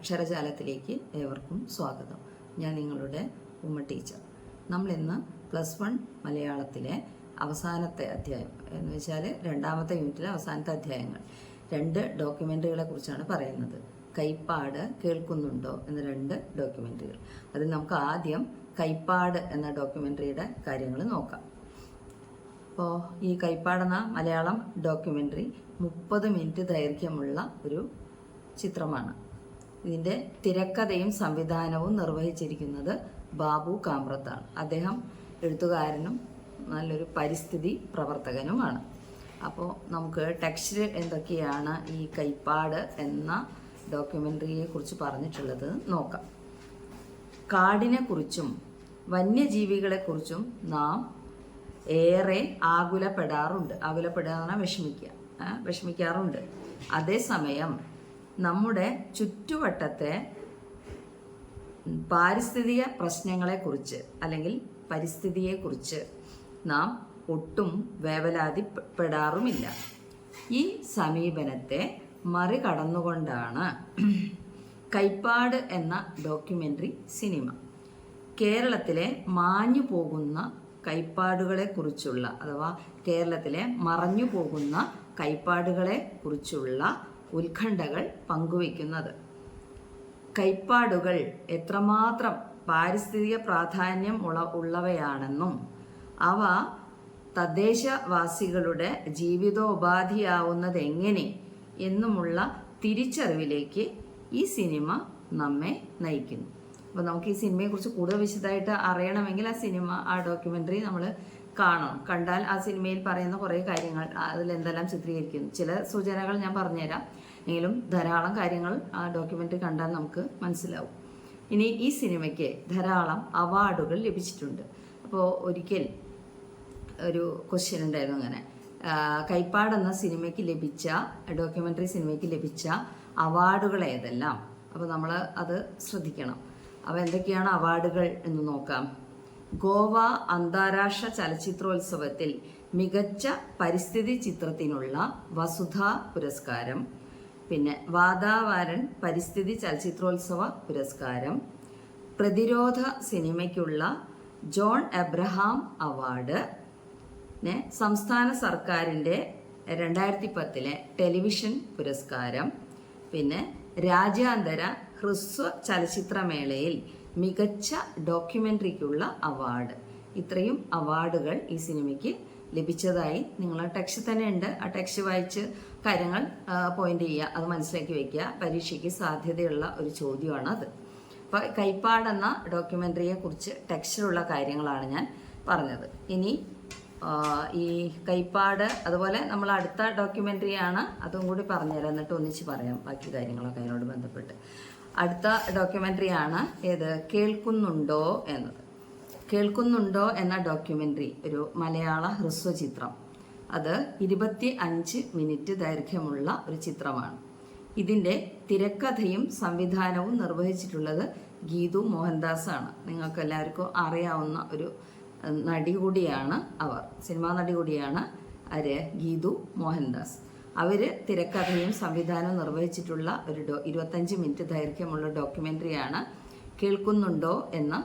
അക്ഷരജാലത്തിലേക്ക് ഏവർക്കും സ്വാഗതം. ഞാൻ നിങ്ങളുടെ ഉമ്മ ടീച്ചർ. നമ്മൾ ഇന്ന് പ്ലസ് വൺ മലയാളത്തിലെ അവസാനത്തെ അധ്യായം എന്ന് വെച്ചാൽ രണ്ടാമത്തെ യൂണിറ്റിലെ അവസാനത്തെ അധ്യായങ്ങൾ. രണ്ട് ഡോക്യുമെന്ററികളെ കുറിച്ചാണ് പറയുന്നത്. കൈപ്പാട് കേൾക്കുന്നുണ്ടോ എന്ന രണ്ട് ഡോക്യുമെന്ററികൾ അതിൽ നമുക്ക് ആദ്യം കൈപ്പാട് എന്ന ഡോക്യുമെന്ററിയുടെ കാര്യങ്ങൾ നോക്കാം. അപ്പോൾ ഈ കൈപ്പാടെന്ന മലയാളം ഡോക്യുമെന്ററി മുപ്പത് മിനിറ്റ് ദൈർഘ്യമുള്ള ഒരു ചിത്രമാണ്. ഇതിന്റെ തിരക്കഥയും സംവിധാനവും നിർവഹിച്ചിരിക്കുന്നത് ബാബു കാമ്രത്താണ്. അദ്ദേഹം എഴുത്തുകാരനും നല്ലൊരു പരിസ്ഥിതി പ്രവർത്തകനുമാണ്. അപ്പോൾ നമുക്ക് ടെക്സ്റ്റ് എന്തൊക്കെയാണ് ഈ കൈപ്പാട് എന്ന ഡോക്യുമെന്ററിയെ കുറിച്ച് പറഞ്ഞിട്ടുള്ളത് നോക്കാം. കാടിനെക്കുറിച്ചും വന്യജീവികളെക്കുറിച്ചും നാം ഏറെ ആകുലപ്പെടാറുണ്ട്. ആകുലപ്പെടാറാണ് വിഷമിക്കുക വിഷമിക്കാറുണ്ട്. അതേസമയം നമ്മുടെ ചുറ്റുവട്ടത്തെ പാരിസ്ഥിതിക പ്രശ്നങ്ങളെക്കുറിച്ച് അല്ലെങ്കിൽ പരിസ്ഥിതിയെക്കുറിച്ച് നാം ഒട്ടും വേവലാതിപ്പെടാറുമില്ല. ഈ സമീപനത്തെ മറികടന്നുകൊണ്ടാണ് കൈപ്പാട് എന്ന ഡോക്യുമെന്ററി സിനിമ. കേരളത്തിലെ മാഞ്ഞു പോകുന്ന കൈപ്പാടുകളെ കുറിച്ചുള്ള അഥവാ കേരളത്തിലെ മറഞ്ഞു പോകുന്ന കൈപ്പാടുകളെ കുറിച്ചുള്ള ഉത്കണ്ഠകൾ പങ്കുവയ്ക്കുന്നത്. കൈപ്പാടുകൾ എത്രമാത്രം പാരിസ്ഥിതിക പ്രാധാന്യം ഉള്ള ഉള്ളവയാണെന്നും അവ തദ്ദേശവാസികളുടെ ജീവിതോപാധിയാവുന്നത് എങ്ങനെ എന്നുമുള്ള തിരിച്ചറിവിലേക്ക് ഈ സിനിമ നമ്മെ നയിക്കുന്നു. അപ്പോൾ നമുക്ക് ഈ സിനിമയെക്കുറിച്ച് കൂടുതൽ വിശദമായിട്ട് അറിയണമെങ്കിൽ ആ സിനിമ ആ ഡോക്യുമെന്ററി നമ്മൾ കാണണം. കണ്ടാൽ ആ സിനിമയിൽ പറയുന്ന കുറേ കാര്യങ്ങൾ അതിൽ എന്തെല്ലാം ചിത്രീകരിക്കുന്നു. ചില സൂചനകൾ ഞാൻ പറഞ്ഞുതരാം. എങ്കിലും ധാരാളം കാര്യങ്ങൾ ആ ഡോക്യുമെന്റ് കണ്ടാൽ നമുക്ക് മനസ്സിലാവും. ഇനി ഈ സിനിമയ്ക്ക് ധാരാളം അവാർഡുകൾ ലഭിച്ചിട്ടുണ്ട്. അപ്പോൾ ഒരിക്കൽ ഒരു ക്വസ്റ്റ്യൻ ഉണ്ടായിരുന്നു അങ്ങനെ. കൈപ്പാട് എന്ന സിനിമയ്ക്ക് ലഭിച്ച ഡോക്യുമെന്ററി സിനിമയ്ക്ക് ലഭിച്ച അവാർഡുകൾ ഏതെല്ലാം? അപ്പോൾ നമ്മൾ അത് ശ്രദ്ധിക്കണം. അപ്പോൾ എന്തൊക്കെയാണ് അവാർഡുകൾ എന്ന് നോക്കാം. ഗോവ അന്താരാഷ്ട്ര ചലച്ചിത്രോത്സവത്തിൽ മികച്ച പരിസ്ഥിതി ചിത്രത്തിനുള്ള വസുധ പുരസ്കാരം പിന്നെ വാതാവാരൻ പരിസ്ഥിതി ചലച്ചിത്രോത്സവ പുരസ്കാരം പ്രതിരോധ സിനിമയ്ക്കുള്ള ജോൺ എബ്രഹാം അവാർഡ് പിന്നെ സംസ്ഥാന സർക്കാരിന്റെ രണ്ടായിരത്തി പത്തിലെ ടെലിവിഷൻ പുരസ്കാരം പിന്നെ രാജ്യാന്തര ഹ്രസ്വ ചലച്ചിത്രമേളയിൽ മികച്ച ഡോക്യുമെന്ററിക്കുള്ള അവാർഡ്. ഇത്രയും അവാർഡുകൾ ഈ സിനിമയ്ക്ക് ലഭിച്ചതായി നിങ്ങൾ ടെക്സ്റ്റ് തന്നെ ഉണ്ട്. ആ ടെക്സ്റ്റ് വായിച്ച് കാര്യങ്ങൾ പോയിന്റ് ചെയ്യുക. അത് മനസ്സിലാക്കി വെക്കുക. പരീക്ഷയ്ക്ക് സാധ്യതയുള്ള ഒരു ചോദ്യമാണ് അത്. അപ്പോൾ കൈപ്പാടെന്ന ഡോക്യുമെന്ററിയെ കുറിച്ച് ടെക്സ്റ്റിലുള്ള കാര്യങ്ങളാണ് ഞാൻ പറഞ്ഞത്. ഇനി ഈ കൈപ്പാട് അതുപോലെ നമ്മൾ അടുത്ത ഡോക്യുമെന്ററിയാണ് അതും കൂടി പറഞ്ഞുതരാം. എന്നിട്ട് ഒന്നിച്ച് പറയാം ബാക്കി കാര്യങ്ങളൊക്കെ അതിനോട് ബന്ധപ്പെട്ട്. അടുത്ത ഡോക്യുമെന്ററിയാണ് ഏത്? കേൾക്കുന്നുണ്ടോ എന്നത് കേൾക്കുന്നുണ്ടോ എന്ന ഡോക്യുമെന്ററി ഒരു മലയാള ഹ്രസ്വചിത്രം. അത് ഇരുപത്തി അഞ്ച് മിനിറ്റ് ദൈർഘ്യമുള്ള ഒരു ചിത്രമാണ്. ഇതിന്റെ തിരക്കഥയും സംവിധാനവും നിർവഹിച്ചിട്ടുള്ളത് ഗീതു മോഹൻദാസ് ആണ് നിങ്ങൾക്ക് എല്ലാവർക്കും അറിയാവുന്ന ഒരു നടി കൂടിയാണ് അവർ. സിനിമാ നടി കൂടിയാണ് ആര്? ഗീതു മോഹൻദാസ്. അവർ തിരക്കഥയും സംവിധാനവും നിർവഹിച്ചിട്ടുള്ള ഒരു ഡോ ഇരുപത്തഞ്ച് മിനിറ്റ് ദൈർഘ്യമുള്ള ഡോക്യുമെന്ററിയാണ് കേൾക്കുന്നുണ്ടോ എന്ന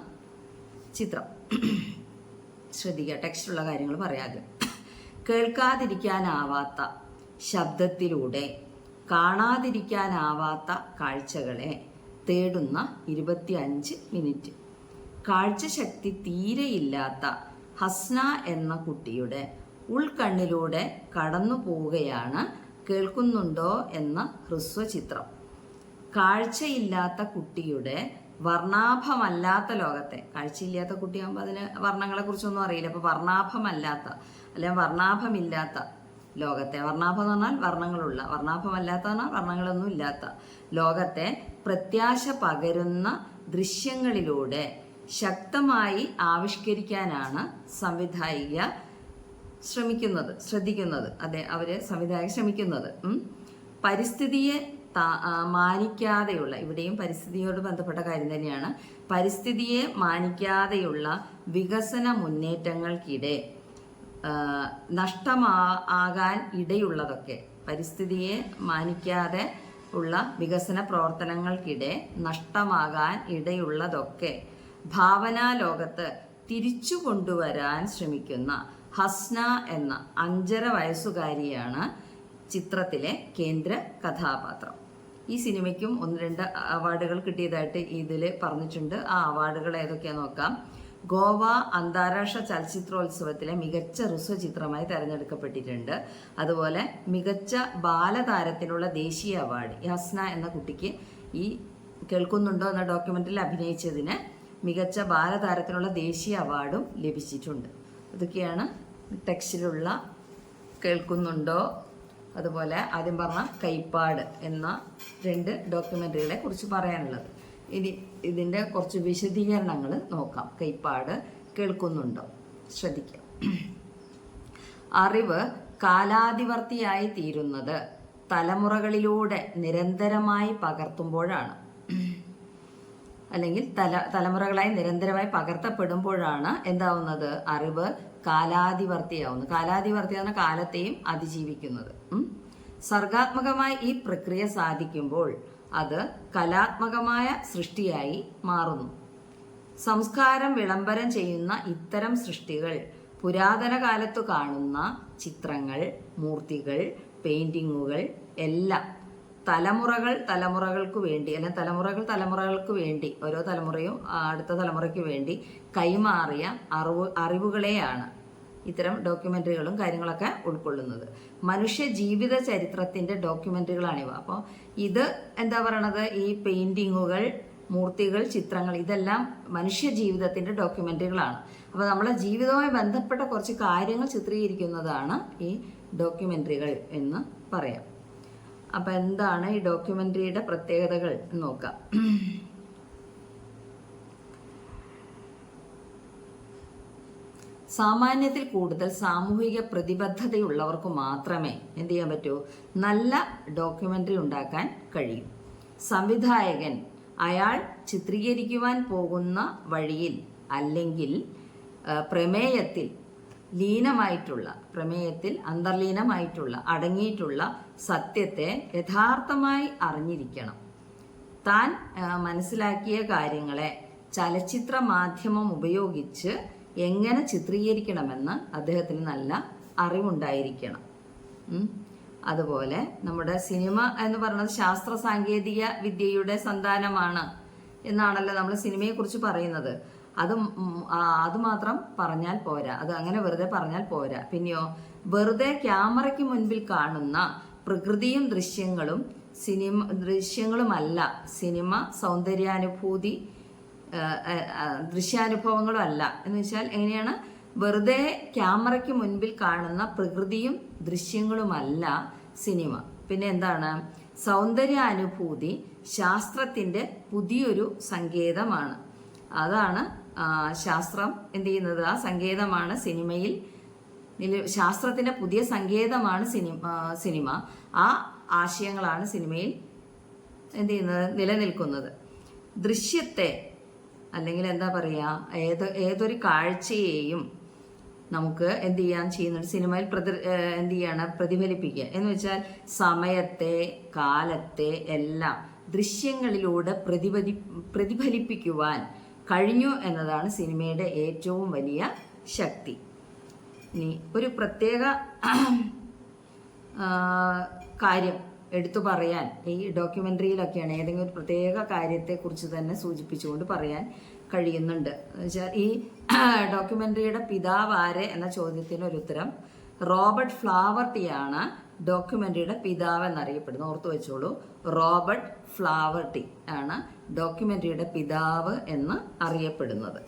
ചിത്രം. ശ്രദ്ധിക്കുക ടെക്സ്റ്റുള്ള കാര്യങ്ങൾ പറയാതെ. കേൾക്കാതിരിക്കാനാവാത്ത ശബ്ദത്തിലൂടെ കാണാതിരിക്കാനാവാത്ത കാഴ്ചകളെ തേടുന്ന ഇരുപത്തി അഞ്ച് മിനിറ്റ്. കാഴ്ചശക്തി തീരെയില്ലാത്ത ഹസ്ന എന്ന കുട്ടിയുടെ ഉൾക്കണ്ണിലൂടെ കടന്നു പോവുകയാണ് കേൾക്കുന്നുണ്ടോ എന്ന ഹ്രസ്വചിത്രം. കാഴ്ചയില്ലാത്ത കുട്ടിയുടെ വർണാഭമല്ലാത്ത ലോകത്തെ. കാഴ്ചയില്ലാത്ത കുട്ടിയാകുമ്പോൾ അതിന് വർണങ്ങളെക്കുറിച്ചൊന്നും അറിയില്ല. അപ്പോൾ വർണാഭമല്ലാത്ത അല്ലെങ്കിൽ വർണാഭമില്ലാത്ത ലോകത്തെ. വർണാഭം എന്ന് പറഞ്ഞാൽ വർണങ്ങളുള്ള വർണാഭമല്ലാത്ത പറഞ്ഞാൽ വർണങ്ങളൊന്നും ഇല്ലാത്ത ലോകത്തെ പ്രത്യാശ പകരുന്ന ദൃശ്യങ്ങളിലൂടെ ശക്തമായി ആവിഷ്കരിക്കാനാണ് സംവിധായിക ശ്രമിക്കുന്നത് ശ്രദ്ധിക്കുന്നത്. അതെ അവർ സംവിധായകർ ശ്രമിക്കുന്നത്. പരിസ്ഥിതിയെ മാനിക്കാതെയുള്ള ഇവിടെയും പരിസ്ഥിതിയോട് ബന്ധപ്പെട്ട കാര്യം തന്നെയാണ്. പരിസ്ഥിതിയെ മാനിക്കാതെയുള്ള വികസന മുന്നേറ്റങ്ങൾക്കിടെ നഷ്ടമാ ആകാൻ ഇടയുള്ളതൊക്കെ പരിസ്ഥിതിയെ മാനിക്കാതെ ഉള്ള വികസന പ്രവർത്തനങ്ങൾക്കിടെ നഷ്ടമാകാൻ ഇടയുള്ളതൊക്കെ ഭാവനാ ലോകത്ത് തിരിച്ചു കൊണ്ടുവരാൻ ശ്രമിക്കുന്ന ഹസ്ന എന്ന അഞ്ചര വയസ്സുകാരിയാണ് ചിത്രത്തിലെ കേന്ദ്ര കഥാപാത്രം. ഈ സിനിമയ്ക്കും ഒന്ന് രണ്ട് അവാർഡുകൾ കിട്ടിയതായിട്ട് ഇതിൽ പറഞ്ഞിട്ടുണ്ട്. ആ അവാർഡുകൾ ഏതൊക്കെയാന്ന് നോക്കാം. ഗോവ അന്താരാഷ്ട്ര ചലച്ചിത്രോത്സവത്തിലെ മികച്ച ഹ്രസ്വ ചിത്രമായി തിരഞ്ഞെടുക്കപ്പെട്ടിട്ടുണ്ട്. അതുപോലെ മികച്ച ബാലതാരത്തിനുള്ള ദേശീയ അവാർഡ് യാസ്ന എന്ന കുട്ടിക്ക് ഈ കേൾക്കുന്നുണ്ടോ എന്ന ഡോക്യുമെന്ററിൽ അഭിനയിച്ചതിന് മികച്ച ബാലതാരത്തിനുള്ള ദേശീയ അവാർഡും ലഭിച്ചിട്ടുണ്ട്. ഇതൊക്കെയാണ് ടെക്സ്റ്റിലുള്ള കേൾക്കുന്നുണ്ടോ അതുപോലെ ആദ്യം പറഞ്ഞ കൈപ്പാട് എന്ന രണ്ട് ഡോക്യുമെന്ററികളെ കുറിച്ച് പറയാനുള്ളത്. ഇനി ഇതിന്റെ കുറച്ച് വിശദീകരണങ്ങൾ നോക്കാം. കൈപ്പാട് കേൾക്കുന്നുണ്ടോ? ശ്രദ്ധിക്കാം. അറിവ് കാലാതിവർത്തിയായി തീരുന്നത് തലമുറകളിലൂടെ നിരന്തരമായി പകർത്തുമ്പോഴാണ്. അല്ലെങ്കിൽ തല തലമുറകളായി നിരന്തരമായി പകർത്തപ്പെടുമ്പോഴാണ് എന്താവുന്നത്? അറിവ് കാലാതിവർത്തിയാവുന്നത് കാലാതിവർത്തി എന്ന കാലത്തെയും അതിജീവിക്കുന്നത്. സർഗാത്മകമായി ഈ പ്രക്രിയ സാധിക്കുമ്പോൾ അത് കലാത്മകമായ സൃഷ്ടിയായി മാറുന്നു. സംസ്കാരം വിളംബരം ചെയ്യുന്ന ഇത്തരം സൃഷ്ടികൾ പുരാതന കാലത്തു കാണുന്ന ചിത്രങ്ങൾ മൂർത്തികൾ പെയിന്റിങ്ങുകൾ എല്ലാം തലമുറകൾ തലമുറകൾക്ക് വേണ്ടി അല്ലെങ്കിൽ തലമുറകൾ തലമുറകൾക്ക് വേണ്ടി ഓരോ തലമുറയും അടുത്ത തലമുറയ്ക്ക് വേണ്ടി കൈമാറിയ അറിവ് അറിവുകളെയാണ് ഇത്തരം ഡോക്യുമെന്ററികളും കാര്യങ്ങളൊക്കെ ഉൾക്കൊള്ളുന്നത്. മനുഷ്യ ജീവിത ചരിത്രത്തിന്റെ ഡോക്യുമെന്ററികളാണിവ. അപ്പോൾ ഇത് എന്താ പറയണത്? ഈ പെയിന്റിങ്ങുകൾ മൂർത്തികൾ ചിത്രങ്ങൾ ഇതെല്ലാം മനുഷ്യ ജീവിതത്തിന്റെ ഡോക്യുമെന്ററികളാണ്. അപ്പോൾ നമ്മളെ ജീവിതവുമായി ബന്ധപ്പെട്ട കുറച്ച് കാര്യങ്ങൾ ചിത്രീകരിക്കുന്നതാണ് ഈ ഡോക്യുമെന്ററികൾ എന്ന് പറയാം. അപ്പം എന്താണ് ഈ ഡോക്യുമെന്ററിയുടെ പ്രത്യേകതകൾ നോക്കാം. സാമാന്യത്തിൽ കൂടുതൽ സാമൂഹിക പ്രതിബദ്ധതയുള്ളവർക്ക് മാത്രമേ എന്ത് ചെയ്യാൻ പറ്റൂ? നല്ല ഡോക്യുമെന്ററി ഉണ്ടാക്കാൻ കഴിയും. സംവിധായകൻ അയാൾ ചിത്രീകരിക്കുവാൻ പോകുന്ന വഴിയിൽ അല്ലെങ്കിൽ പ്രമേയത്തിൽ ലീനമായിട്ടുള്ള പ്രമേയത്തിൽ അന്തർലീനമായിട്ടുള്ള അടങ്ങിയിട്ടുള്ള സത്യത്തെ യഥാർത്ഥമായി അറിഞ്ഞിരിക്കണം. താൻ മനസ്സിലാക്കിയ കാര്യങ്ങളെ ചലച്ചിത്ര മാധ്യമം ഉപയോഗിച്ച് എങ്ങനെ ചിത്രീകരിക്കണമെന്ന് അദ്ദേഹത്തിന് നല്ല അറിവുണ്ടായിരിക്കണം. അതുപോലെ നമ്മുടെ സിനിമ എന്ന് പറയുന്നത് ശാസ്ത്ര സാങ്കേതിക വിദ്യയുടെ സന്താനമാണ് എന്നാണല്ലോ നമ്മൾ സിനിമയെക്കുറിച്ച് പറയുന്നത്. അത് അതുമാത്രം അത് മാത്രം പറഞ്ഞാൽ പോരാ. അത് അങ്ങനെ വെറുതെ പറഞ്ഞാൽ പോരാ. പിന്നെയോ വെറുതെ ക്യാമറയ്ക്ക് മുൻപിൽ കാണുന്ന പ്രകൃതിയും ദൃശ്യങ്ങളും സിനിമ ദൃശ്യങ്ങളുമല്ല സിനിമ സൗന്ദര്യാനുഭൂതി ദൃശ്യാനുഭവങ്ങളും അല്ല എന്ന് വെച്ചാൽ എങ്ങനെയാണ്? വെറുതെ ക്യാമറയ്ക്ക് മുൻപിൽ കാണുന്ന പ്രകൃതിയും ദൃശ്യങ്ങളുമല്ല സിനിമ. പിന്നെ എന്താണ്? സൗന്ദര്യാനുഭൂതി ശാസ്ത്രത്തിന്റെ പുതിയൊരു സങ്കേതമാണ്. അതാണ് ശാസ്ത്രം എന്ത് ചെയ്യുന്നത്? ആ സങ്കേതമാണ് സിനിമയിൽ ശാസ്ത്രത്തിന്റെ പുതിയ സങ്കേതമാണ് സിനിമ സിനിമ. ആ ആശയങ്ങളാണ് സിനിമയിൽ എന്ത് ചെയ്യുന്നത്? നിലനിൽക്കുന്നത്. ദൃശ്യത്തെ അല്ലെങ്കിൽ എന്താ പറയുക ഏത് ഏതൊരു കാഴ്ചയെയും നമുക്ക് എന്ത് ചെയ്യാൻ ചെയ്യുന്നുണ്ട് സിനിമയിൽ പ്രതി എന്ത് ചെയ്യാണ്? പ്രതിഫലിപ്പിക്കുക. എന്ന് വെച്ചാൽ സമയത്തെ കാലത്തെ എല്ലാം ദൃശ്യങ്ങളിലൂടെ പ്രതിപതി പ്രതിഫലിപ്പിക്കുവാൻ കഴിഞ്ഞു എന്നതാണ് സിനിമയുടെ ഏറ്റവും വലിയ ശക്തി. ഇനി ഒരു പ്രത്യേക കാര്യം എടുത്തു പറയാൻ ഈ ഡോക്യുമെന്ററിയിലൊക്കെയാണ് ഏതെങ്കിലും ഒരു പ്രത്യേക കാര്യത്തെക്കുറിച്ച് തന്നെ സൂചിപ്പിച്ചുകൊണ്ട് പറയാൻ കഴിയുന്നുണ്ട്. വെച്ചാൽ ഈ ഡോക്യുമെന്ററിയുടെ പിതാവ് ആരെ എന്ന ചോദ്യത്തിന് ഒരു ഉത്തരം റോബർട്ട് ഫ്ലാവർട്ടിയാണ് ഡോക്യുമെന്ററിയുടെ പിതാവ് എന്നറിയപ്പെടുന്നു ഓർത്തു വെച്ചോളൂ. റോബർട്ട് ഫ്ലാവർട്ടി ആണ് ഡോക്യുമെന്ററിയുടെ പിതാവ് എന്ന് അറിയപ്പെടുന്നത്.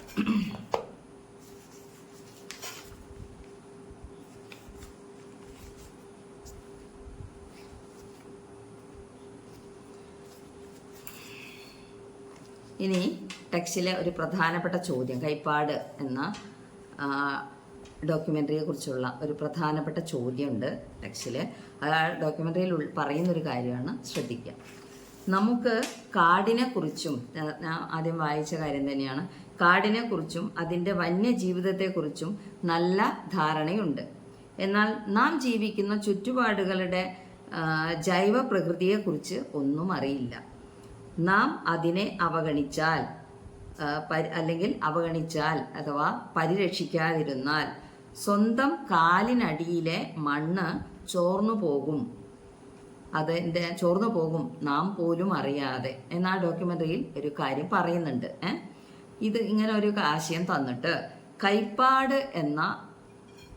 ഇനി ടെക്സ്റ്റിലെ ഒരു പ്രധാനപ്പെട്ട ചോദ്യം കൈപ്പാട് എന്ന ഡോക്യുമെന്ററിയെ കുറിച്ചുള്ള ഒരു പ്രധാനപ്പെട്ട ചോദ്യമുണ്ട് ടെക്സ്റ്റിൽ ആ ഡോക്യുമെന്ററിയിൽ പറയുന്നൊരു കാര്യമാണ് ശ്രദ്ധിക്കുക നമുക്ക് കാടിനെ കുറിച്ചും ആദ്യം വായിച്ച കാര്യം തന്നെയാണ്. കാടിനെ കുറിച്ചും അതിന്റെ വന്യജീവിതത്തെക്കുറിച്ചും നല്ല ധാരണയുണ്ട്. എന്നാൽ നാം ജീവിക്കുന്ന ചുറ്റുപാടുകളുടെ ജൈവ പ്രകൃതിയെക്കുറിച്ച് ഒന്നും അറിയില്ല. നാം അതിനെ അവഗണിച്ചാൽ അല്ലെങ്കിൽ അവഗണിച്ചാൽ അഥവാ പരിരക്ഷിക്കാതിരുന്നാൽ സ്വന്തം കാലിനടിയിലെ മണ്ണ് ചോർന്നു പോകും. അതിന്റെ ചോർന്നു പോകും. നാം പോലും അറിയാതെ. എന്നാ ഡോക്യുമെന്ററിയിൽ ഒരു കാര്യം പറയുന്നുണ്ട്? ഇത് ഇങ്ങനെ ഒരു ആശയം തന്നിട്ട് കൈപ്പാട് എന്ന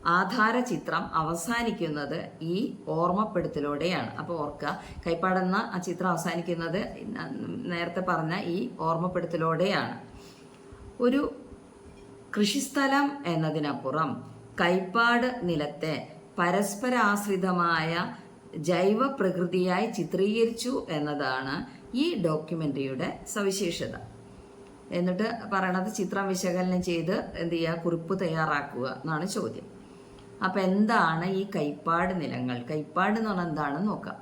ആധാര ചിത്രം അവസാനിക്കുന്നത് ഈ ഓർമ്മപ്പെടുത്തലോടെയാണ്. അപ്പോൾ ഓർക്കുക കൈപ്പാടെന്ന ആ ചിത്രം അവസാനിക്കുന്നത് നേരത്തെ പറഞ്ഞ ഈ ഓർമ്മപ്പെടുത്തലോടെയാണ്. ഒരു കൃഷിസ്ഥലം എന്നതിനപ്പുറം കൈപ്പാട് നിലത്തെ പരസ്പരാശ്രിതമായ ജൈവ പ്രകൃതിയായി ചിത്രീകരിച്ചു എന്നതാണ് ഈ ഡോക്യുമെന്ററിയുടെ സവിശേഷത. എന്നിട്ട് പറയണത് ചിത്രം വിശകലനം ചെയ്ത് എന്ത് ചെയ്യുക? കുറിപ്പ് തയ്യാറാക്കുക എന്നാണ് ചോദ്യം. അപ്പം എന്താണ് ഈ കൈപ്പാട് നിലങ്ങൾ? കൈപ്പാട് എന്ന് പറഞ്ഞാൽ എന്താണെന്ന് നോക്കാം.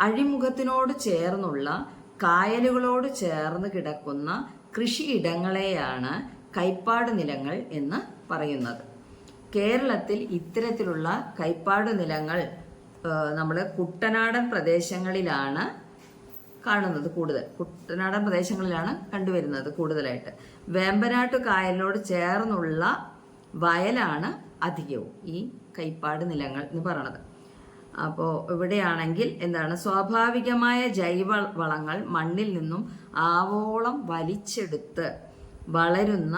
അഴിമുഖത്തിനോട് ചേർന്നുള്ള കായലുകളോട് ചേർന്ന് കിടക്കുന്ന കൃഷിയിടങ്ങളെയാണ് കൈപ്പാട് നിലങ്ങൾ എന്ന് പറയുന്നത്. കേരളത്തിൽ ഇത്തരത്തിലുള്ള കൈപ്പാട് നിലങ്ങൾ നമ്മൾ കുട്ടനാടൻ പ്രദേശങ്ങളിലാണ് കാണുന്നത് കൂടുതൽ. കുട്ടനാടൻ പ്രദേശങ്ങളിലാണ് കണ്ടുവരുന്നത് കൂടുതലായിട്ട്. വേമ്പനാട്ട് കായലിനോട് ചേർന്നുള്ള വയലാണ് അധികവും ഈ കൈപ്പാട് നിലങ്ങൾ എന്ന് പറയണത്. അപ്പോൾ ഇവിടെയാണെങ്കിൽ എന്താണ് സ്വാഭാവികമായ ജൈവ വളങ്ങൾ മണ്ണിൽ നിന്നും ആവോളം വലിച്ചെടുത്ത് വളരുന്ന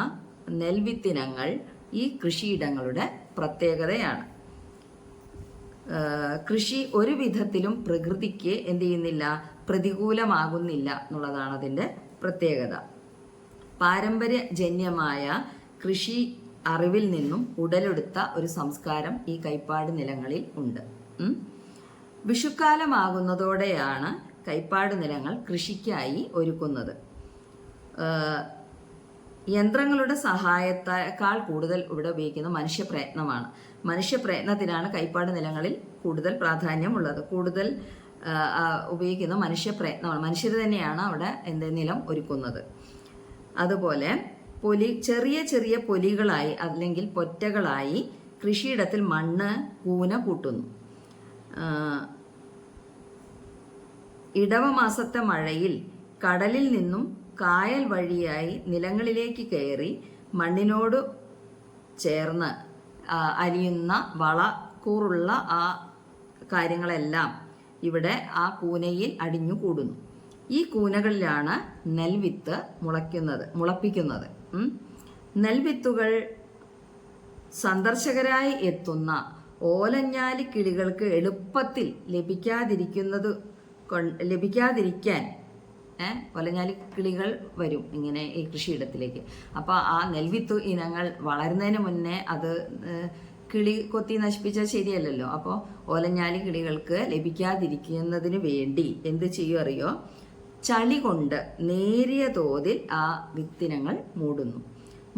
നെൽവിത്തിനങ്ങൾ ഈ കൃഷിയിടങ്ങളുടെ പ്രത്യേകതയാണ്. കൃഷി ഒരു വിധത്തിലും പ്രകൃതിക്ക് എന്ത് ചെയ്യുന്നില്ല പ്രതികൂലമാകുന്നില്ല എന്നുള്ളതാണ് അതിന്റെ പ്രത്യേകത. പാരമ്പര്യജന്യമായ കൃഷി അറിവിൽ നിന്നും ഉടലെടുത്ത ഒരു സംസ്കാരം ഈ കൈപ്പാട് നിലങ്ങളിൽ ഉണ്ട്. വിഷുക്കാലമാകുന്നതോടെയാണ് കൈപ്പാട് നിലങ്ങൾ കൃഷിക്കായി ഒരുക്കുന്നത്. യന്ത്രങ്ങളുടെ സഹായത്തേക്കാൾ കൂടുതൽ ഇവിടെ ഉപയോഗിക്കുന്ന മനുഷ്യപ്രയത്നമാണ്. മനുഷ്യപ്രയത്നത്തിനാണ് കൈപ്പാട് നിലങ്ങളിൽ കൂടുതൽ പ്രാധാന്യമുള്ളത്. കൂടുതൽ ഉപയോഗിക്കുന്ന മനുഷ്യപ്രയത്നമാണ്. മനുഷ്യർ തന്നെയാണ് അവിടെ എന്ത് നിലം ഒരുക്കുന്നത്. അതുപോലെ പൊലി ചെറിയ ചെറിയ പൊലികളായി അല്ലെങ്കിൽ പൊറ്റകളായി കൃഷിയിടത്തിൽ മണ്ണ് കൂന കൂട്ടുന്നു ഇടവമാസത്തെ മഴയിൽ കടലിൽ നിന്നും കായൽ വഴിയായി നിലങ്ങളിലേക്ക് കയറി മണ്ണിനോട് ചേർന്ന് അലിയുന്ന വളക്കൂറുള്ള ആ കാര്യങ്ങളെല്ലാം ഇവിടെ ആ കൂനയിൽ അടിഞ്ഞു കൂടുന്നു ഈ കൂനകളിലാണ് നെൽവിത്ത് മുളയ്ക്കുന്നത് മുളപ്പിക്കുന്നത്. നെൽവിത്തുകൾ സന്ദർശകരായി എത്തുന്ന ഓലഞ്ഞാലി കിളികൾക്ക് എളുപ്പത്തിൽ ലഭിക്കാതിരിക്കുന്നത് ലഭിക്കാതിരിക്കാൻ ഏഹ് ഒലഞ്ഞാലി കിളികൾ വരും ഇങ്ങനെ ഈ കൃഷിയിടത്തിലേക്ക്. അപ്പോൾ ആ നെൽവിത്ത് ഇനങ്ങൾ വളരുന്നതിന് മുന്നേ അത് കിളി കൊത്തി നശിപ്പിച്ചാൽ ശരിയല്ലല്ലോ. അപ്പോൾ ഓലഞ്ഞാലി കിളികൾക്ക് ലഭിക്കാതിരിക്കുന്നതിന് വേണ്ടി എന്ത് ചെയ്യും അറിയോ? ചളി കൊണ്ട് നേരിയ തോതിൽ ആ വിത്തിനങ്ങൾ മൂടുന്നു.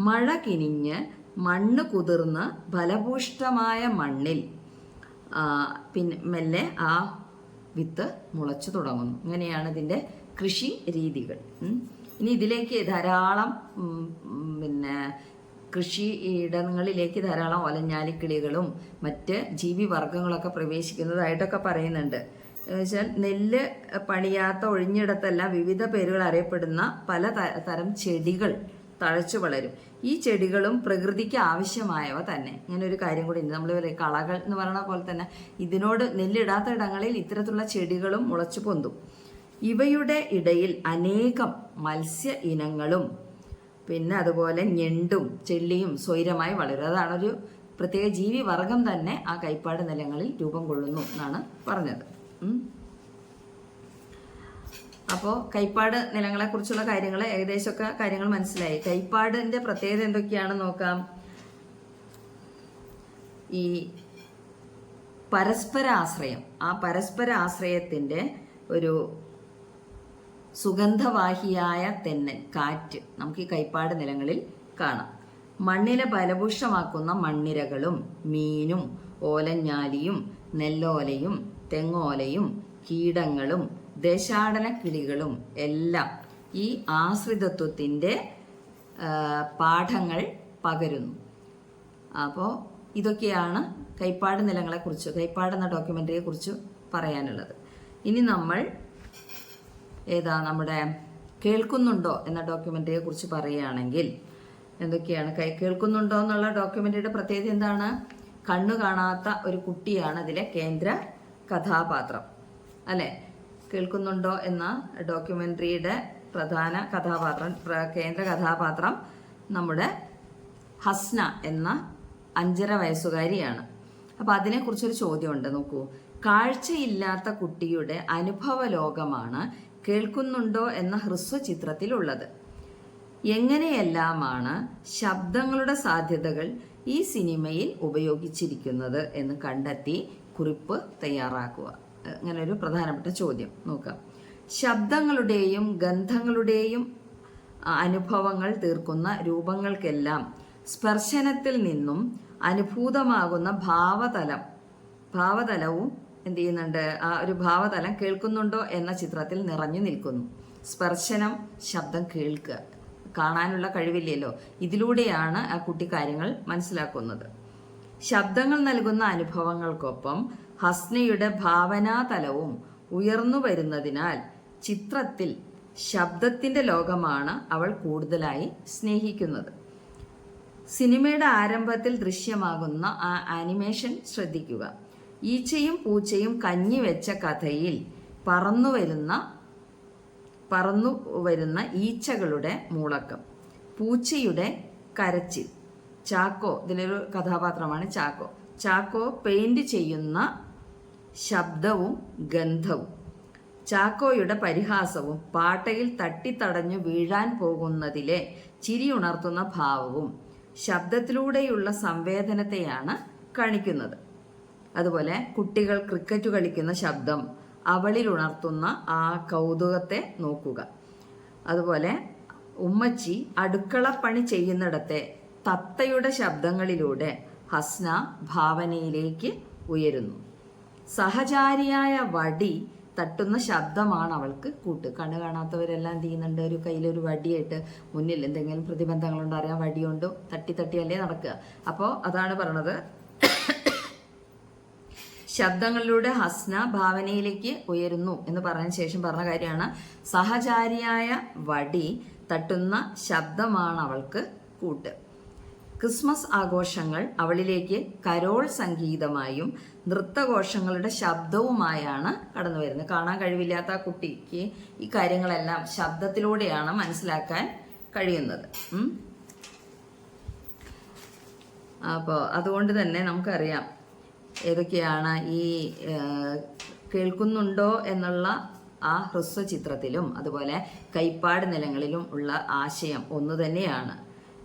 മഴ കിനിഞ്ഞ് മണ്ണ് കുതിർന്ന് ഫലഭൂഷ്ടമായ മണ്ണിൽ പിന്നെ മെല്ലെ ആ വിത്ത് മുളച്ചു തുടങ്ങുന്നു. ഇങ്ങനെയാണ് ഇതിന്റെ കൃഷി രീതികൾ. ഇനി ഇതിലേക്ക് ധാരാളം പിന്നെ കൃഷി ഇടങ്ങളിലേക്ക് ധാരാളം ഒലഞ്ഞാലിക്കിളികളും മറ്റ് ജീവിവർഗങ്ങളൊക്കെ പ്രവേശിക്കുന്നതായിട്ടൊക്കെ പറയുന്നുണ്ട്. എന്നുവെച്ചാൽ നെല്ല് പണിയാത്ത ഒഴിഞ്ഞിടത്തെല്ലാം വിവിധ പേരുകൾ അറിയപ്പെടുന്ന പല തരം ചെടികൾ തഴച്ചു വളരും. ഈ ചെടികളും പ്രകൃതിക്ക് ആവശ്യമായവ തന്നെ. ഇങ്ങനെ ഒരു കാര്യം കൂടി ഉണ്ട്. നമ്മൾ കളകൾ എന്ന് പറയുന്ന പോലെ തന്നെ ഇതിനോട് നെല്ലിടാത്ത ഇടങ്ങളിൽ ഇത്തരത്തിലുള്ള ചെടികളും മുളച്ചു പൊന്തും. ഇവയുടെ ഇടയിൽ അനേകം മത്സ്യ ഇനങ്ങളും പിന്നെ അതുപോലെ ഞെണ്ടും ചെള്ളിയും സ്വൈരമായി വളരും. അതാണൊരു പ്രത്യേക ജീവി വർഗം തന്നെ ആ കൈപ്പാട് നിലങ്ങളിൽ രൂപം കൊള്ളുന്നു എന്നാണ് പറഞ്ഞത്. അപ്പോൾ കൈപ്പാട് നിലങ്ങളെക്കുറിച്ചുള്ള കാര്യങ്ങൾ ഏകദേശമൊക്കെ കാര്യങ്ങൾ മനസ്സിലായി. കൈപ്പാടിന്റെ പ്രത്യേകത എന്തൊക്കെയാണെന്ന് നോക്കാം. ഈ പരസ്പര ആശ്രയം ആ പരസ്പര ആശ്രയത്തിന്റെ ഒരു സുഗന്ധവാഹിയായ തെന്നൽ കാറ്റ് നമുക്ക് ഈ കൈപ്പാട് നിലങ്ങളിൽ കാണാം. മണ്ണിനെ ഫലഭൂഷമാക്കുന്ന മണ്ണിരകളും മീനും ഓലഞ്ഞാലിയും നെല്ലോലയും തെങ്ങോലയും കീടങ്ങളും ദേശാടന കിളികളും എല്ലാം ഈ ആശ്രിതത്വത്തിന്റെ പാഠങ്ങൾ പകരുന്നു. അപ്പോൾ ഇതൊക്കെയാണ് കൈപ്പാട് നിലങ്ങളെക്കുറിച്ച് കൈപ്പാട് എന്ന ഡോക്യുമെന്ററിയെക്കുറിച്ച് പറയാനുള്ളത്. ഇനി നമ്മൾ ഏതാ നമ്മുടെ കേൾക്കുന്നുണ്ടോ എന്ന ഡോക്യുമെന്ററിയെ കുറിച്ച് പറയുകയാണെങ്കിൽ എന്തൊക്കെയാണ്? കൈ കേൾക്കുന്നുണ്ടോ എന്നുള്ള ഡോക്യുമെന്ററിയുടെ പ്രത്യേകത എന്താണ്? കണ്ണു കാണാത്ത ഒരു കുട്ടിയാണ് അതിലെ കേന്ദ്ര കഥാപാത്രം. അല്ലേ? കേൾക്കുന്നുണ്ടോ എന്ന ഡോക്യുമെന്ററിയുടെ പ്രധാന കഥാപാത്രം കേന്ദ്ര കഥാപാത്രം നമ്മുടെ ഹസ്ന എന്ന അഞ്ചര വയസ്സുകാരിയാണ്. അപ്പോൾ അതിനെക്കുറിച്ചൊരു ചോദ്യമുണ്ട്. നോക്കൂ. കാഴ്ചയില്ലാത്ത കുട്ടിയുടെ അനുഭവ ലോകമാണ് കേൾക്കുന്നുണ്ടോ എന്ന ഹ്രസ്വ ചിത്രത്തിലുള്ളത് എങ്ങനെയെല്ലാമാണ് ശബ്ദങ്ങളുടെ സാധ്യതകൾ ഈ സിനിമയിൽ ഉപയോഗിച്ചിരിക്കുന്നത് എന്ന് കണ്ടെത്തി കുറിപ്പ് തയ്യാറാക്കുക? അങ്ങനെ ഒരു പ്രധാനപ്പെട്ട ചോദ്യം. നോക്കാം. ശബ്ദങ്ങളുടെയും ഗന്ധങ്ങളുടെയും അനുഭവങ്ങൾ തീർക്കുന്ന രൂപങ്ങൾക്കെല്ലാം സ്പർശനത്തിൽ നിന്നും അനുഭൂതമാകുന്ന ഭാവതലം ഭാവതലവും എന്ത് ചെയ്യുന്നുണ്ട് ആ ഒരു ഭാവതലം കേൾക്കുന്നുണ്ടോ എന്ന ചിത്രത്തിൽ നിറഞ്ഞു നിൽക്കുന്നു. സ്പർശനം ശബ്ദം കേൾക്കുക കാണാനുള്ള കഴിവില്ലല്ലോ. ഇതിലൂടെയാണ് ആ കുട്ടി കാര്യങ്ങൾ മനസ്സിലാക്കുന്നത്. ശബ്ദങ്ങൾ നൽകുന്ന അനുഭവങ്ങൾക്കൊപ്പം ഹസ്നയുടെ ഭാവനാതലവും ഉയർന്നു വരുന്നതിനാൽ ചിത്രത്തിൽ ശബ്ദത്തിന്റെ ലോകമാണ് അവൾ കൂടുതലായി സ്നേഹിക്കുന്നത്. സിനിമയുടെ ആരംഭത്തിൽ ദൃശ്യമാകുന്ന ആ ആനിമേഷൻ ശ്രദ്ധിക്കുക. ഈച്ചയും പൂച്ചയും കഞ്ഞി വെച്ച കഥയിൽ പറന്നു വരുന്ന പറന്നു വരുന്ന ഈച്ചകളുടെ മൂളക്കം. പൂച്ചയുടെ കരച്ചിൽ. ചാക്കോ ഇതിലൊരു കഥാപാത്രമാണ് ചാക്കോ. ചാക്കോ പെയിന്റ് ചെയ്യുന്ന ശബ്ദവും ഗന്ധവും. ചാക്കോയുടെ പരിഹാസവും പാട്ടയിൽ തട്ടിത്തടഞ്ഞു വീഴാൻ പോകുന്നതിലെ ചിരി ഉണർത്തുന്ന ഭാവവും ശബ്ദത്തിലൂടെയുള്ള സംവേദനത്തെയാണ് കാണിക്കുന്നത്. അതുപോലെ കുട്ടികൾ ക്രിക്കറ്റ് കളിക്കുന്ന ശബ്ദം അവളിൽ ഉണർത്തുന്ന ആ കൗതുകത്തെ നോക്കുക. അതുപോലെ ഉമ്മച്ചി അടുക്കളപ്പണി ചെയ്യുന്നിടത്തെ തത്തയുടെ ശബ്ദങ്ങളിലൂടെ ഹസ്ന ഭാവനയിലേക്ക് ഉയരുന്നു. സഹചാരിയായ വടി തട്ടുന്ന ശബ്ദമാണ് അവൾക്ക് കൂട്ട്. കണ്ണു കാണാത്തവരെല്ലാം ചെയ്യുന്നുണ്ട്? ഒരു കയ്യിലൊരു വടിയായിട്ട് മുന്നിൽ എന്തെങ്കിലും പ്രതിബന്ധങ്ങളുണ്ടോ അറിയാം വടിയുണ്ടോ തട്ടി തട്ടിയല്ലേ നടക്കുക. അപ്പോൾ അതാണ് പറയണത് ശബ്ദങ്ങളിലൂടെ ഹസ്ന ഭാവനയിലേക്ക് ഉയരുന്നു എന്ന് പറഞ്ഞ ശേഷം പറഞ്ഞ കാര്യമാണ്. സഹചാരിയായ വടി തട്ടുന്ന ശബ്ദമാണ് അവൾക്ക് കൂട്ട്. ക്രിസ്മസ് ആഘോഷങ്ങൾ അവളിലേക്ക് കരോൾ സംഗീതമായും നൃത്തഘോഷങ്ങളുടെ ശബ്ദവുമായാണ് കടന്നു വരുന്നത്. കാണാൻ കഴിവില്ലാത്ത ആ കുട്ടിക്ക് ഈ കാര്യങ്ങളെല്ലാം ശബ്ദത്തിലൂടെയാണ് മനസ്സിലാക്കാൻ കഴിയുന്നത്. അപ്പോൾ അതുകൊണ്ട് തന്നെ നമുക്കറിയാം ഏതൊക്കെയാണ് ഈ കേൾക്കുന്നുണ്ടോ എന്നുള്ള ആ ഹ്രസ്വ ചിത്രത്തിലും അതുപോലെ കൈപ്പാട് നിലങ്ങളിലും ഉള്ള ആശയം ഒന്ന് തന്നെയാണ്.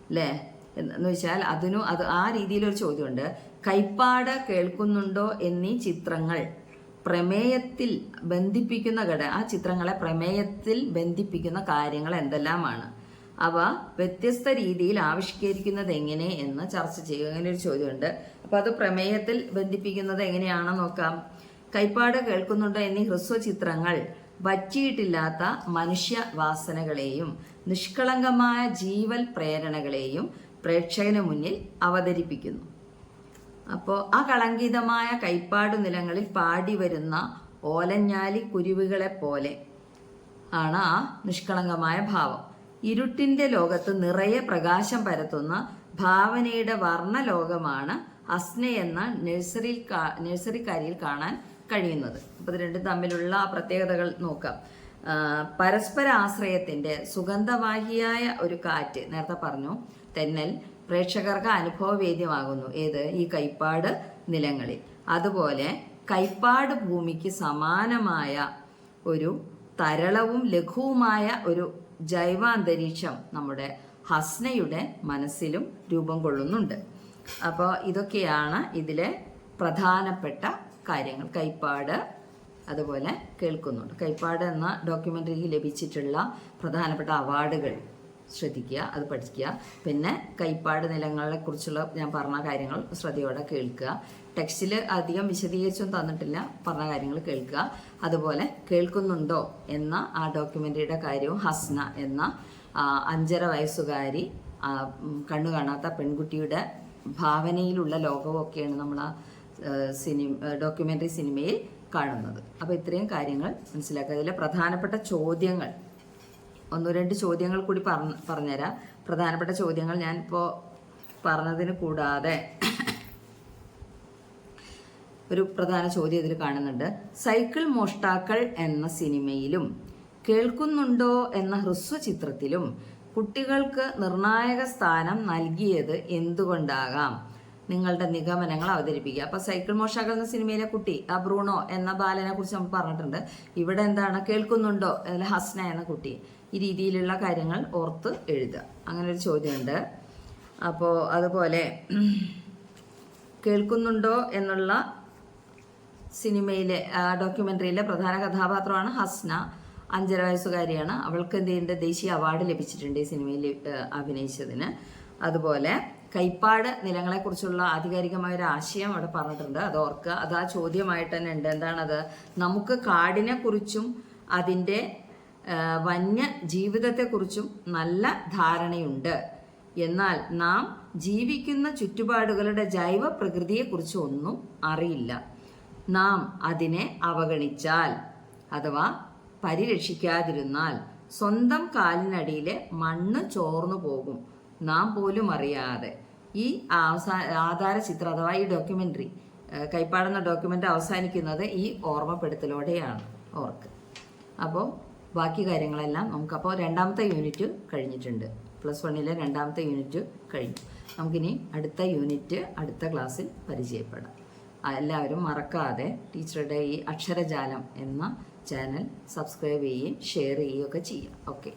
അല്ലേ എന്ന് വെച്ചാൽ അതിനു അത് ആ രീതിയിലൊരു ചോദ്യമുണ്ട്. കൈപ്പാട് കേൾക്കുന്നുണ്ടോ എന്നീ ചിത്രങ്ങൾ പ്രമേയത്തിൽ ബന്ധിപ്പിക്കുന്ന ഘട ആ ചിത്രങ്ങളെ പ്രമേയത്തിൽ ബന്ധിപ്പിക്കുന്ന കാര്യങ്ങൾ എന്തെല്ലാമാണ്? അവ വ്യത്യസ്ത രീതിയിൽ ആവിഷ്കരിക്കുന്നത് എങ്ങനെ എന്ന് ചർച്ച ചെയ്യുക. അങ്ങനെ ഒരു ചോദ്യമുണ്ട്. അപ്പൊ അത് പ്രമേയത്തിൽ ബന്ധിപ്പിക്കുന്നത് എങ്ങനെയാണെന്ന് നോക്കാം. കൈപ്പാട് കേൾക്കുന്നുണ്ട് എന്നീ ഹ്രസ്വ ചിത്രങ്ങൾ വറ്റിയിട്ടില്ലാത്ത മനുഷ്യ വാസനകളെയും നിഷ്കളങ്കമായ ജീവൽ പ്രേരണകളെയും പ്രേക്ഷകന് മുന്നിൽ അവതരിപ്പിക്കുന്നു. അപ്പോൾ ആ കളങ്കിതമായ കൈപ്പാട് നിലങ്ങളിൽ പാടി വരുന്ന ഓലഞ്ഞാലി കുരുവികളെ പോലെ ആണ് ആ നിഷ്കളങ്കമായ ഭാവം. ഇരുട്ടിന്റെ ലോകത്ത് നിറയെ പ്രകാശം പരത്തുന്ന ഭാവനയുടെ വർണലോകമാണ് അസ്ന എന്ന നഴ്സറി നഴ്സറിക്കാരിയിൽ കാണാൻ കഴിയുന്നത്. അപ്പോൾ ഇത് രണ്ടും തമ്മിലുള്ള പ്രത്യേകതകൾ നോക്കാം. പരസ്പര ആശ്രയത്തിന്റെ സുഗന്ധവാഹിയായ ഒരു കാറ്റ് നേരത്തെ പറഞ്ഞു തെന്നൽ പ്രേക്ഷകർക്ക് അനുഭവവേദ്യമാകുന്നു. ഏത്? ഈ കൈപ്പാട് നിലങ്ങളിൽ. അതുപോലെ കൈപ്പാട് ഭൂമിക്ക് സമാനമായ ഒരു തരളവും ലഘുവുമായ ഒരു ജൈവാന്തരീക്ഷം നമ്മുടെ ഹസ്നയുടെ മനസ്സിലും രൂപം കൊള്ളുന്നുണ്ട്. അപ്പോൾ ഇതൊക്കെയാണ് ഇതിലെ പ്രധാനപ്പെട്ട കാര്യങ്ങൾ. കൈപ്പാട് അതുപോലെ കേൾക്കുന്നുണ്ട്. കൈപ്പാട് എന്ന ഡോക്യുമെന്ററിക്ക് ലഭിച്ചിട്ടുള്ള പ്രധാനപ്പെട്ട അവാർഡുകൾ ശ്രദ്ധിക്കുക അത് പഠിക്കുക. പിന്നെ കൈപ്പാട് നിലങ്ങളെ കുറിച്ചുള്ള ഞാൻ പറഞ്ഞ കാര്യങ്ങൾ ശ്രദ്ധയോടെ കേൾക്കുക. ടെക്സ്റ്റിൽ അധികം വിശദീകരിച്ചൊന്നും തന്നിട്ടില്ല. പറഞ്ഞ കാര്യങ്ങൾ കേൾക്കുക. അതുപോലെ കേൾക്കുന്നുണ്ടോ എന്ന ആ ഡോക്യുമെന്ററിയുടെ കാര്യവും ഹസ്ന എന്ന അഞ്ചര വയസ്സുകാരി കണ്ണു കാണാത്ത പെൺകുട്ടിയുടെ ഭാവനയിലുള്ള ലോകമൊക്കെയാണ് നമ്മൾ ആ സിനിമ ഡോക്യുമെന്ററി സിനിമയിൽ കാണുന്നത്. അപ്പോൾ ഇത്രയും കാര്യങ്ങൾ മനസ്സിലാക്കുക. അതിലെ പ്രധാനപ്പെട്ട ചോദ്യങ്ങൾ ഒന്നു രണ്ട് ചോദ്യങ്ങൾ കൂടി പറഞ്ഞ പറഞ്ഞുതരാം. പ്രധാനപ്പെട്ട ചോദ്യങ്ങൾ ഞാൻ ഇപ്പോൾ പറഞ്ഞതിന് കൂടാതെ ഒരു പ്രധാന ചോദ്യം ഇതിൽ കാണുന്നുണ്ട്. സൈക്കിൾ മോഷ്ടാക്കൾ എന്ന സിനിമയിലും കേൾക്കുന്നുണ്ടോ എന്ന ഹ്രസ്വ ചിത്രത്തിലും കുട്ടികൾക്ക് നിർണായക സ്ഥാനം നൽകിയത് എന്തുകൊണ്ടാകാം? നിങ്ങളുടെ നിഗമനങ്ങൾ അവതരിപ്പിക്കുക. അപ്പൊ സൈക്കിൾ മോഷാക്കൾ എന്ന സിനിമയിലെ കുട്ടി ആ ബ്രൂണോ എന്ന ബാലനെ കുറിച്ച് നമ്മൾ പറഞ്ഞിട്ടുണ്ട്. ഇവിടെ എന്താണ്? കേൾക്കുന്നുണ്ടോ? അതിൽ ഹസ്ന എന്ന കുട്ടി. ഈ രീതിയിലുള്ള കാര്യങ്ങൾ ഓർത്ത് എഴുതുക. അങ്ങനെ ഒരു ചോദ്യമുണ്ട്. അപ്പോൾ അതുപോലെ കേൾക്കുന്നുണ്ടോ എന്നുള്ള സിനിമയിലെ ഡോക്യുമെന്ററിയിലെ പ്രധാന കഥാപാത്രമാണ് ഹസ്ന. അഞ്ചര വയസ്സുകാരിയാണ്. അവൾക്ക് എന്ത് ചെയ്യുന്നുണ്ട് ദേശീയ അവാർഡ് ലഭിച്ചിട്ടുണ്ട് ഈ സിനിമയിൽ അഭിനയിച്ചതിന്. അതുപോലെ കൈപ്പാട് നിലങ്ങളെക്കുറിച്ചുള്ള ആധികാരികമായ ഒരു ആശയം അവിടെ പറഞ്ഞിട്ടുണ്ട്. അത് ഓർക്കുക. അത് ആ ചോദ്യമായിട്ട് തന്നെ ഉണ്ട്. എന്താണത്? നമുക്ക് കാടിനെ കുറിച്ചും അതിന്റെ വന്യ ജീവിതത്തെക്കുറിച്ചും നല്ല ധാരണയുണ്ട്. എന്നാൽ നാം ജീവിക്കുന്ന ചുറ്റുപാടുകളുടെ ജൈവ പ്രകൃതിയെക്കുറിച്ച് ഒന്നും അറിയില്ല. നാം അതിനെ അവഗണിച്ചാൽ അഥവാ പരിരക്ഷിക്കാതിരുന്നാൽ സ്വന്തം കാലിനടിയിലെ മണ്ണ് ചോർന്നു പോകും. നാം പോലും അറിയാതെ. ഈ അവസാ ആധാര ചിത്രം അഥവാ ഈ ഡോക്യുമെന്ററി കൈപ്പാടുന്ന ഡോക്യുമെന്റ് അവസാനിക്കുന്നത് ഈ ഓർമ്മപ്പെടുത്തലോടെയാണ്. ഓർക്ക്. അപ്പോൾ ബാക്കി കാര്യങ്ങളെല്ലാം നമുക്കപ്പോൾ രണ്ടാമത്തെ യൂണിറ്റ് കഴിഞ്ഞിട്ടുണ്ട്. പ്ലസ് വണ്ണിലെ രണ്ടാമത്തെ യൂണിറ്റ് കഴിഞ്ഞു. നമുക്കിനി അടുത്ത യൂണിറ്റ് അടുത്ത ക്ലാസ്സിൽ പരിചയപ്പെടാം. എല്ലാവരും മറക്കാതെ ടീച്ചറുടെ ഈ അക്ഷരജാലം എന്ന ചാനൽ സബ്സ്ക്രൈബ് ചെയ്യുകയും ഷെയർ ചെയ്യുകയൊക്കെ ചെയ്യുക ഓക്കെ